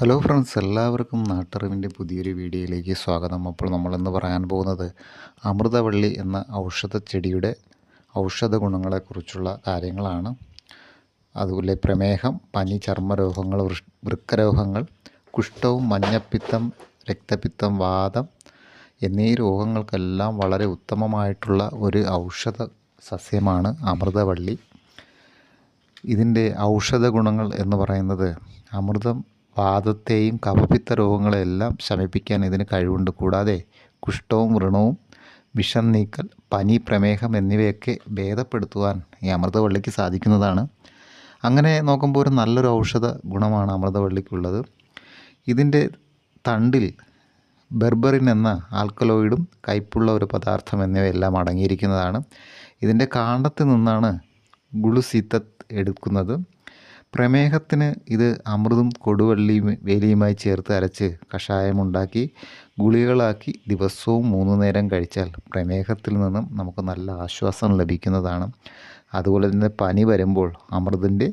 Hello friends എല്ലാവർക്കും നാട്ടറിവിന്റെ പുതിയൊരു വീഡിയോയിലേക്ക് സ്വാഗതം. അപ്പോൾ നമ്മളിന്ന് പറയാൻ പോകുന്നത് അമൃതവള്ളി എന്ന ഔഷധ ചെടിയുടെ ഔഷധ ഗുണങ്ങളെക്കുറിച്ചുള്ള കാര്യങ്ങളാണ്. അതുപോലെ പ്രമേഹം പനി ചർമ്മരോഗങ്ങൾ വൃക്കരോഗങ്ങൾ കുഷ്ഠവും മഞ്ഞപ്പിത്തം രക്തപിത്തം വാദം എന്നീ രോഗങ്ങൾക്കെല്ലാം വളരെ ഉത്തമമായിട്ടുള്ള ഒരു ഔഷധ സസ്യമാണ് അമൃതവള്ളി. ഇതിന്റെ ഔഷധ ഗുണങ്ങൾ എന്ന് പറയുന്നത് അമൃതം വാദത്തെയും കഫപിത്ത രോഗങ്ങളെല്ലാം ശമിപ്പിക്കാൻ ഇതിന് കഴിവുണ്ട്. കൂടാതെ കുഷ്ഠവും വ്രണവും വിഷം നീക്കൽ പനി പ്രമേഹം എന്നിവയൊക്കെ ഭേദപ്പെടുത്തുവാൻ ഈ അമൃതവള്ളിക്ക് സാധിക്കുന്നതാണ്. അങ്ങനെ നോക്കുമ്പോൾ ഒരു നല്ലൊരു ഔഷധ ഗുണമാണ് അമൃതവള്ളിക്കുള്ളത്. ഇതിന്റെ തണ്ടിൽ ബെർബറിൻ എന്ന ആൽക്കലോയിഡും കയ്പുള്ള ഒരു പദാർത്ഥം എന്നിവയെല്ലാം അടങ്ങിയിരിക്കുന്നതാണ്. ഇതിന്റെ കാണ്ടത്തിൽ നിന്നാണ് ഗുളുസീത്തത്ത് എടുക്കുന്നത്. പ്രമേഹത്തിന് ഇത് അമൃതും കൊടുവള്ളിയും വേലിയുമായി ചേർത്ത് അരച്ച് കഷായമുണ്ടാക്കി ഗുളികളാക്കി ദിവസവും മൂന്ന് നേരം കഴിച്ചാൽ പ്രമേഹത്തിൽ നിന്നും നമുക്ക് നല്ല ആശ്വാസം ലഭിക്കുന്നതാണ്. അതുപോലെ തന്നെ പനി വരുമ്പോൾ അമൃതിന്റെ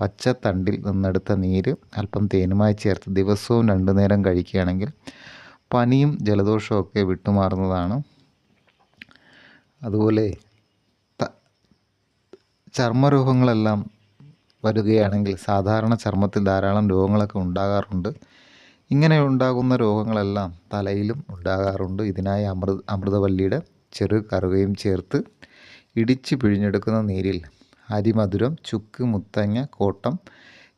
പച്ചത്തണ്ടിൽ നിന്നെടുത്ത നീര് അല്പം തേനുമായി ചേർത്ത് ദിവസവും രണ്ടു നേരം കഴിക്കുകയാണെങ്കിൽ പനിയും ജലദോഷമൊക്കെ വിട്ടുമാറുന്നതാണ്. അതുപോലെ ചർമ്മരോഗങ്ങളെല്ലാം വരികയാണെങ്കിൽ സാധാരണ ചർമ്മത്തിൽ ധാരാളം രോഗങ്ങളൊക്കെ ഉണ്ടാകാറുണ്ട്. ഇങ്ങനെ ഉണ്ടാകുന്ന രോഗങ്ങളെല്ലാം തലയിലും ഉണ്ടാകാറുണ്ട്. ഇതിനായി അമൃത അമൃതവല്ലിയുടെ ചെറു കറുകയും ചേർത്ത് ഇടിച്ച് പിഴിഞ്ഞെടുക്കുന്ന നീരിൽ അരിമധുരം ചുക്ക് മുത്തങ്ങ കോട്ടം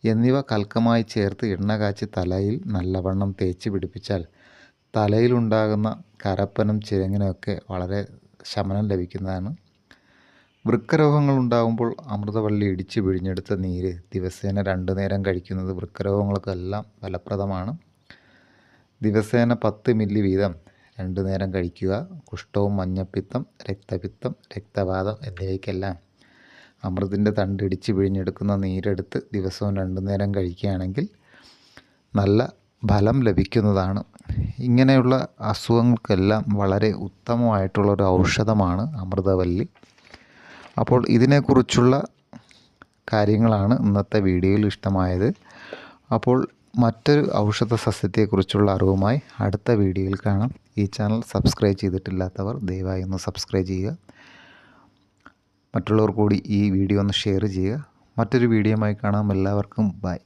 എന്നിവ കൽക്കമായി ചേർത്ത് എണ്ണ കാച്ചി തലയിൽ നല്ലവണ്ണം തേച്ച് പിടിപ്പിച്ചാൽ തലയിലുണ്ടാകുന്ന കരപ്പനും ചിരങ്ങനൊക്കെ വളരെ ശമനം ലഭിക്കുന്നതാണ്. വൃക്കരോഗങ്ങൾ ഉണ്ടാകുമ്പോൾ അമൃതവള്ളി ഇടിച്ച് പിഴിഞ്ഞെടുത്ത നീര് ദിവസേന രണ്ട് നേരം കഴിക്കുന്നത് വൃക്കരോഗങ്ങൾക്കെല്ലാം ഫലപ്രദമാണ്. ദിവസേന പത്ത് മില്ലി വീതം രണ്ട് നേരം കഴിക്കുക. കുഷ്ഠവും മഞ്ഞപ്പിത്തം രക്തപിത്തം രക്തവാതം എന്നിവയ്ക്കെല്ലാം അമൃതിന്റെ തണ്ട് ഇടിച്ച് പിഴിഞ്ഞെടുക്കുന്ന നീരെടുത്ത് ദിവസവും രണ്ട് നേരം കഴിക്കുകയാണെങ്കിൽ നല്ല ഫലം ലഭിക്കുന്നതാണ്. ഇങ്ങനെയുള്ള അസുഖങ്ങൾക്കെല്ലാം വളരെ ഉത്തമമായിട്ടുള്ള ഒരു ഔഷധമാണ് അമൃതവല്ലി അപ്പോൾ ഇതിനെക്കുറിച്ചുള്ള കാര്യങ്ങളാണ് ഇന്നത്തെ വീഡിയോയിൽ ഇഷ്ടമായത്. അപ്പോൾ മറ്റൊരു ഔഷധ സസ്യത്തെക്കുറിച്ചുള്ള അറിവുമായി അടുത്ത വീഡിയോയിൽ കാണാം. ഈ ചാനൽ സബ്സ്ക്രൈബ് ചെയ്തിട്ടില്ലാത്തവർ ദയവായി ഒന്ന് സബ്സ്ക്രൈബ് ചെയ്യുക. മറ്റുള്ളവർ കൂടി ഈ വീഡിയോ ഒന്ന് ഷെയർ ചെയ്യുക. മറ്റൊരു വീഡിയോയുമായി കാണാം. എല്ലാവർക്കും ബൈ.